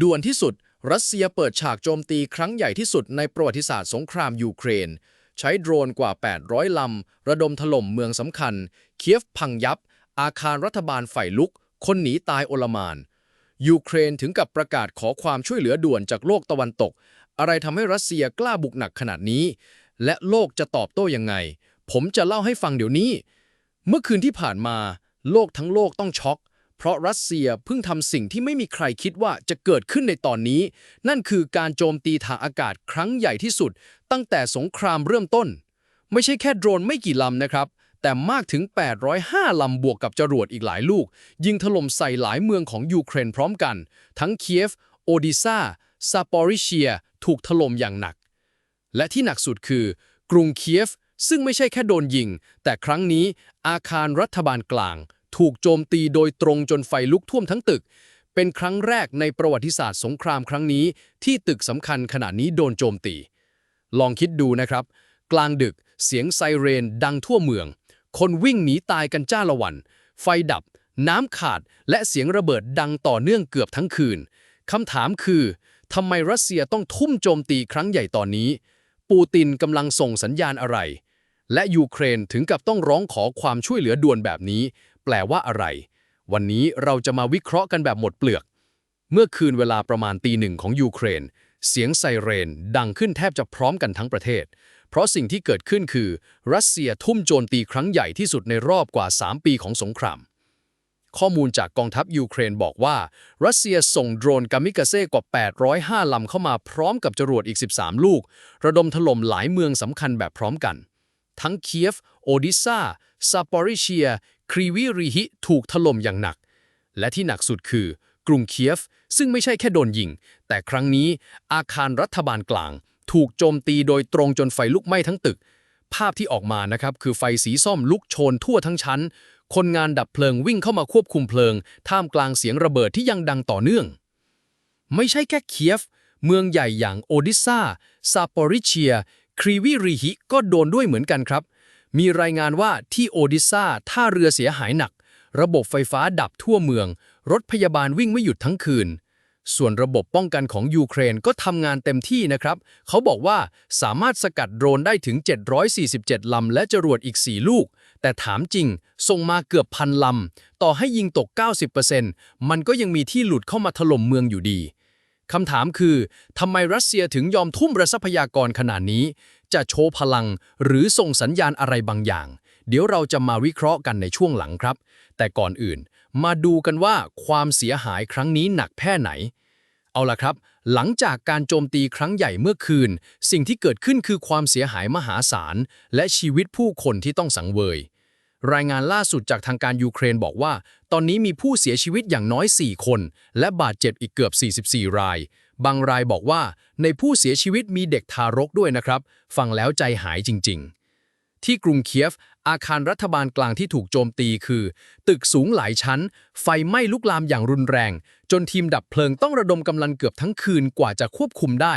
ด่วนที่สุด รัสเซียเปิดฉากโจมตีครั้งใหญ่ที่สุดในประวัติศาสตร์สงครามยูเครน ใช้โดรนกว่า 800 ลำ ระดมถล่มเมืองสำคัญ เคียฟพังยับ อาคารรัฐบาลฝ่ายลุก คนหนีตายโอลมาน ยูเครนถึงกับประกาศขอความช่วยเหลือด่วนจากโลกตะวันตก อะไรทำให้รัสเซียกล้าบุกหนักขนาดนี้ และโลกจะตอบโต้ยังไง ผมจะเล่าให้ฟังเดี๋ยวนี้ เมื่อคืนที่ผ่านมา โลกทั้งโลกต้องช็อก เพราะรัสเซียเพิ่งทำสิ่งที่ไม่มีใครคิดว่าจะเกิดขึ้นในตอนนี้ นั่นคือการโจมตีทางอากาศครั้งใหญ่ที่สุด ตั้งแต่สงครามเริ่มต้น ไม่ใช่แค่โดรนไม่กี่ลำนะครับ แต่มากถึง 805 ลำบวกกับจรวดอีกหลายลูก ยิงถล่มใส่หลายเมืองของยูเครนพร้อมกัน ทั้งเคียฟ โอดิซาซาปอริเชีย ถูกถล่มอย่างหนัก และที่หนักสุดคือ กรุงเคียฟซึ่งไม่ใช่แค่โดนยิง แต่ครั้งนี้อาคารรัฐบาลกลาง ถูกโจมตีโดยตรงจนไฟลุกท่วมทั้งตึก เป็นครั้งแรกในประวัติศาสตร์สงครามครั้งนี้ ที่ตึกสำคัญขนาดนี้โดนโจมตี ลองคิดดูนะครับ กลางดึกเสียงไซเรนดังทั่วเมือง คนวิ่งหนีตายกันจ้าละวัน ไฟดับ น้ำขาด และเสียงระเบิดดังต่อเนื่องเกือบทั้งคืนคำถามคือทำไมรัสเซียต้องทุ่มโจมตีครั้งใหญ่ตอนนี้ ปูตินกำลังส่งสัญญาณอะไร และยูเครนถึงกับต้องร้องขอความช่วยเหลือด่วนแบบนี้ แปลว่าอะไร วันนี้เราจะมาวิเคราะห์กันแบบหมดเปลือก เมื่อคืนเวลาประมาณตีหนึ่งของยูเครน เสียงไซเรน ดังขึ้นแทบจะพร้อมกันทั้งประเทศ เพราะสิ่งที่เกิดขึ้นคือ รัสเซียทุ่มโจมตีครั้งใหญ่ที่สุดในรอบกว่า 3 ปีของสงคราม ข้อมูลจากกองทัพยูเครนบอกว่า รัสเซียส่งโดรนกามิกาเซ่กว่า 805 ลำเข้ามาพร้อมกับจรวดอีก 13 ลูก ระดมถล่มหลายเมืองสำคัญแบบพร้อมกัน ทั้งเคียฟ โอดิซาซาปอริเชีย ครีวิริฮิถูกถล่มอย่างหนัก และที่หนักสุดคือกรุงเคียฟ ซึ่งไม่ใช่แค่โดนยิง แต่ครั้งนี้อาคารรัฐบาลกลาง ถูกโจมตีโดยตรงจนไฟลุกไหม้ทั้งตึก ภาพที่ออกมานะครับคือไฟสีส้มลุกโชนทั่วทั้งชั้น คนงานดับเพลิงวิ่งเข้ามาควบคุมเพลิง ท่ามกลางเสียงระเบิดที่ยังดังต่อเนื่อง ไม่ใช่แค่เคียฟ เมืองใหญ่อย่างโอดิซาซาปอริเชีย ครีวิริฮิก็โดนด้วยเหมือนกันครับ มีรายงานว่าที่โอดิซาท่าเรือเสียหายหนัก ระบบไฟฟ้าดับทั่วเมือง รถพยาบาลวิ่งไม่หยุดทั้งคืน ส่วนระบบป้องกันของยูเครนก็ทำงานเต็มที่นะครับ เขาบอกว่าสามารถสกัดโดรนได้ถึง 747 ลำ และจรวดอีก 4 ลูก แต่ถามจริง ส่งมาเกือบพันลำ ต่อให้ยิงตก 90%มันก็ยังมีที่หลุดเข้ามาถล่มเมืองอยู่ดีคำถามคือทำไมรัสเซียถึงยอมทุ่มทรัพยากรขนาดนี้ จะโชว์พลัง หรือส่งสัญญาณอะไรบางอย่าง เดี๋ยวเราจะมาวิเคราะห์กันในช่วงหลังครับ แต่ก่อนอื่น มาดูกันว่าความเสียหายครั้งนี้หนักแค่ไหน เอาล่ะครับ หลังจากการโจมตีครั้งใหญ่เมื่อคืน สิ่งที่เกิดขึ้นคือความเสียหายมหาศาล และชีวิตผู้คนที่ต้องสังเวย รายงานล่าสุดจากทางการยูเครนบอกว่า ตอนนี้มีผู้เสียชีวิตอย่างน้อย 4 คน และบาดเจ็บอีกเกือบ 44 ราย บางรายบอกว่า ในผู้เสียชีวิตมีเด็กทารกด้วยนะครับ ฟังแล้วใจหายจริง ๆ ที่กรุงเคียฟ อาคารรัฐบาลกลางที่ถูกโจมตีคือ ตึกสูงหลายชั้น ไฟไหม้ลุกลามอย่างรุนแรง จนทีมดับเพลิงต้องระดมกำลังเกือบทั้งคืนกว่าจะควบคุมได้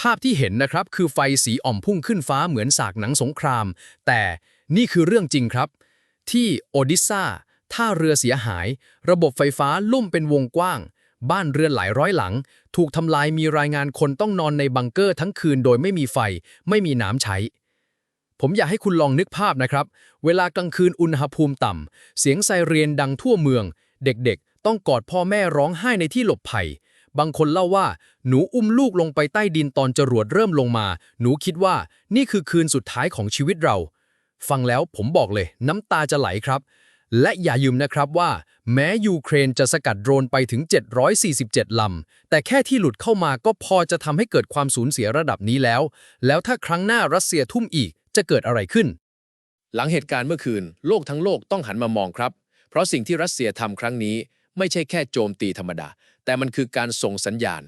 ภาพที่เห็นนะครับคือไฟสีอ่อมพุ่งขึ้นฟ้าเหมือนสากหนังสงคราม แต่นี่คือเรื่องจริงครับ ที่โอดิซาท่าเรือเสียหาย ระบบไฟฟ้าล่มเป็นวงกว้าง บ้านเรือนหลายร้อยหลัง ถูกทำลายมีรายงานคนต้องนอนในบังเกอร์ทั้งคืนโดยไม่มีไฟ ไม่มีน้ำใช้ ผมอยากให้คุณลองนึกภาพนะครับ เวลากลางคืนอุณหภูมิต่ำ เสียงไซเรนดังทั่วเมือง เด็กๆ ต้องกอดพ่อแม่ร้องไห้ในที่หลบภัย บางคนเล่าว่า หนูอุ้มลูกลงไปใต้ดินตอนจรวดเริ่มลงมา หนูคิดว่า นี่คือคืนสุดท้ายของชีวิตเรา ฟังแล้วผมบอกเลย น้ำตาจะไหลครับ และอย่ายืมนะครับว่า แม้ยูเครนจะสกัดโดรนไปถึง 747 ลำ แต่แค่ที่หลุดเข้ามาก็พอจะทำให้เกิดความสูญเสียระดับนี้แล้ว แล้วถ้าครั้งหน้ารัสเซียทุ่มอีกจะเกิดอะไรขึ้น หลังเหตุการณ์เมื่อคืน โลกทั้งโลกต้องหันมามองครับ เพราะสิ่งที่รัสเซียทำครั้งนี้ไม่ใช่แค่โจมตีธรรมดา แต่มันคือการส่งสัญญาณ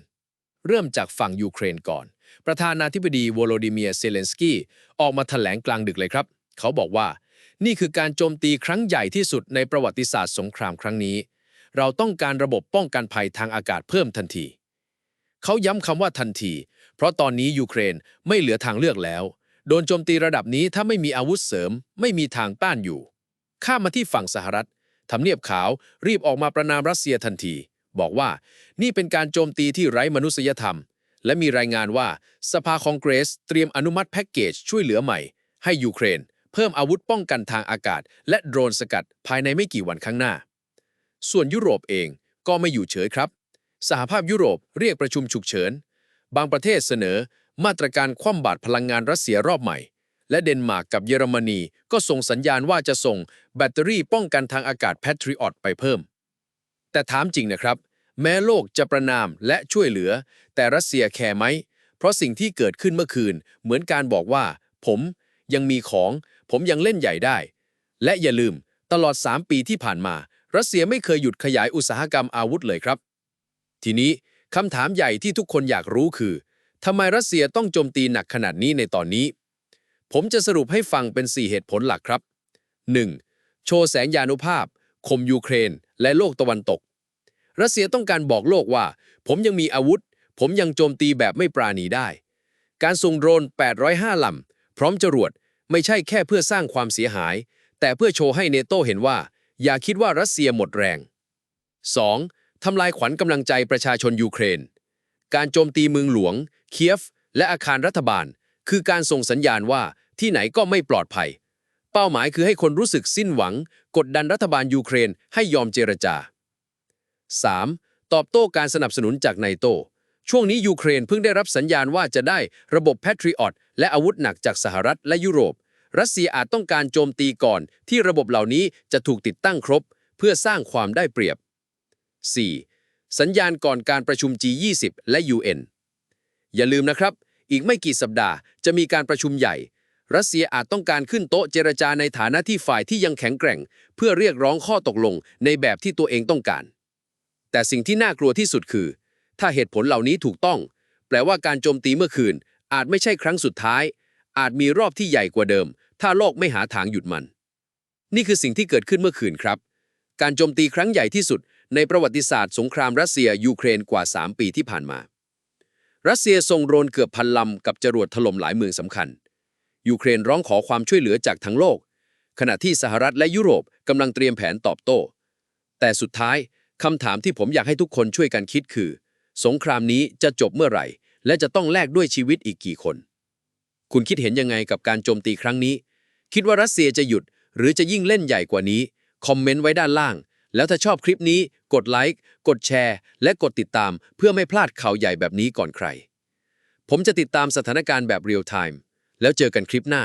เริ่มจากฝั่งยูเครนก่อน ประธานาธิบดีวโลดิเมียเซเลนสกี้ออกมาแถลงกลางดึกเลยครับ เขาบอกว่า นี่คือการโจมตีครั้งใหญ่ที่สุดในประวัติศาสตร์สงครามครั้งนี้ เราต้องการระบบป้องกันภัยทางอากาศเพิ่มทันที เขาย้ำคำว่าทันที เพราะตอนนี้ยูเครนไม่เหลือทางเลือกแล้ว โดนโจมตีระดับนี้ถ้าไม่มีอาวุธเสริม ไม่มีทางต้านอยู่ ข้ามมาที่ฝั่งสหรัฐทำเนียบขาวรีบออกมาประนามรัสเซียทันที บอกว่านี่เป็นการโจมตีที่ไร้มนุษยธรรม และมีรายงานว่าสภาคองเกรสเตรียมอนุมัติแพ็กเกจช่วยเหลือใหม่ ให้ยูเครน เพิ่มอาวุธป้องกันทางอากาศ และโดรนสกัดภายในไม่กี่วันข้างหน้า ส่วนยุโรปเองก็ไม่อยู่เฉยครับ สหภาพยุโรปเรียกประชุมฉุกเฉิน บางประเทศเสนอมาตรการคว่ำบาตรพลังงานรัสเซียรอบใหม่ และเดนมาร์กกับเยอรมนีก็ส่งสัญญาณว่าจะส่งแบตเตอรี่ป้องกันทางอากาศ Patriot ไปเพิ่ม แต่ถามจริงนะครับ แม้โลกจะประนามและช่วยเหลือ แต่รัสเซียแคร์ไหม เพราะสิ่งที่เกิดขึ้นเมื่อคืน เหมือนการบอกว่า ผมยังมีของ ผมยังเล่นใหญ่ได้ และอย่าลืมตลอด 3 ปีที่ผ่านมา รัสเซียไม่เคยหยุดขยายอุตสาหกรรมอาวุธเลยครับ ทีนี้คำถามใหญ่ที่ทุกคนอยากรู้คือทำไมรัสเซียต้องโจมตีหนักขนาดนี้ในตอนนี้ ผมจะสรุปให้ฟังเป็น 4 เหตุผลหลักครับ 1. โชว์แสงยานุภาพข่มยูเครน และโลกตะวันตก รัสเซียต้องการบอกโลกว่า ผมยังมีอาวุธ ผมยังโจมตีแบบไม่ปราณีได้ การส่งโดรน 805 ลำ พร้อมจรวด ไม่ใช่แค่เพื่อสร้างความเสียหาย แต่เพื่อโชว์ให้เนโตเห็นว่า อย่าคิดว่ารัสเซียหมดแรง 2. ทำลายขวัญกำลังใจประชาชนยูเครน การโจมตีเมืองหลวง เคียฟ และอาคารรัฐบาล คือการส่งสัญญาณว่าที่ไหนก็ไม่ปลอดภัย เป้าหมายคือให้คนรู้สึกสิ้นหวัง กดดันรัฐบาลยูเครนให้ยอมเจรจา 3. ตอบโต้การสนับสนุนจากไนโตช่วงนี้ยูเครนเพิ่งได้รับสัญญาณว่าจะได้ระบบ Patriot และอาวุธหนักจากสหรัฐและยุโรป รัสเซียอาจต้องการโจมตีก่อน ที่ระบบเหล่านี้จะถูกติดตั้งครบ เพื่อสร้างความได้เปรียบ 4. สัญญาณก่อนการประชุม G20 และ UN อย่าลืมนะครับ อีกไม่กี่สัปดาห์จะมีการประชุมใหญ่ รัสเซียอาจต้องการขึ้นโต๊ะเจรจาในฐานะที่ฝ่ายที่ยังแข็งแกร่ง เพื่อเรียกร้องข้อตกลงในแบบที่ตัวเองต้องการ แต่สิ่งที่น่ากลัวที่สุดคือ ถ้าเหตุผลเหล่านี้ถูกต้อง แปลว่าการโจมตีเมื่อคืน อาจไม่ใช่ครั้งสุดท้าย อาจมีรอบที่ใหญ่กว่าเดิม ถ้าโลกไม่หาทางหยุดมัน นี่คือสิ่งที่เกิดขึ้นเมื่อคืนครับ การโจมตีครั้งใหญ่ที่สุด ในประวัติศาสตร์สงครามรัสเซียยูเครนกว่า 3 ปีที่ผ่านมา รัสเซียส่งโดรนเกือบพันลำกับจรวดถล่มหลายเมืองสำคัญ ยูเครนร้องขอความช่วยเหลือจากทั้งโลก ขณะที่สหรัฐและยุโรปกำลังเตรียมแผนตอบโต้ แต่สุดท้ายคำถามที่ผมอยากให้ทุกคนช่วยกันคิดคือ สงครามนี้จะจบเมื่อไหร่ และจะต้องแลกด้วยชีวิตอีกกี่คน คุณคิดเห็นยังไงกับการโจมตีครั้งนี้ คิดว่ารัสเซียจะหยุด หรือจะยิ่งเล่นใหญ่กว่านี้ คอมเมนต์ไว้ด้านล่าง แล้วถ้าชอบคลิปนี้ กดไลค์ กดแชร์ และกดติดตาม เพื่อไม่พลาดข่าวใหญ่แบบนี้ก่อนใคร ผมจะติดตามสถานการณ์แบบเรียลไทม์ แล้วเจอกันคลิปหน้า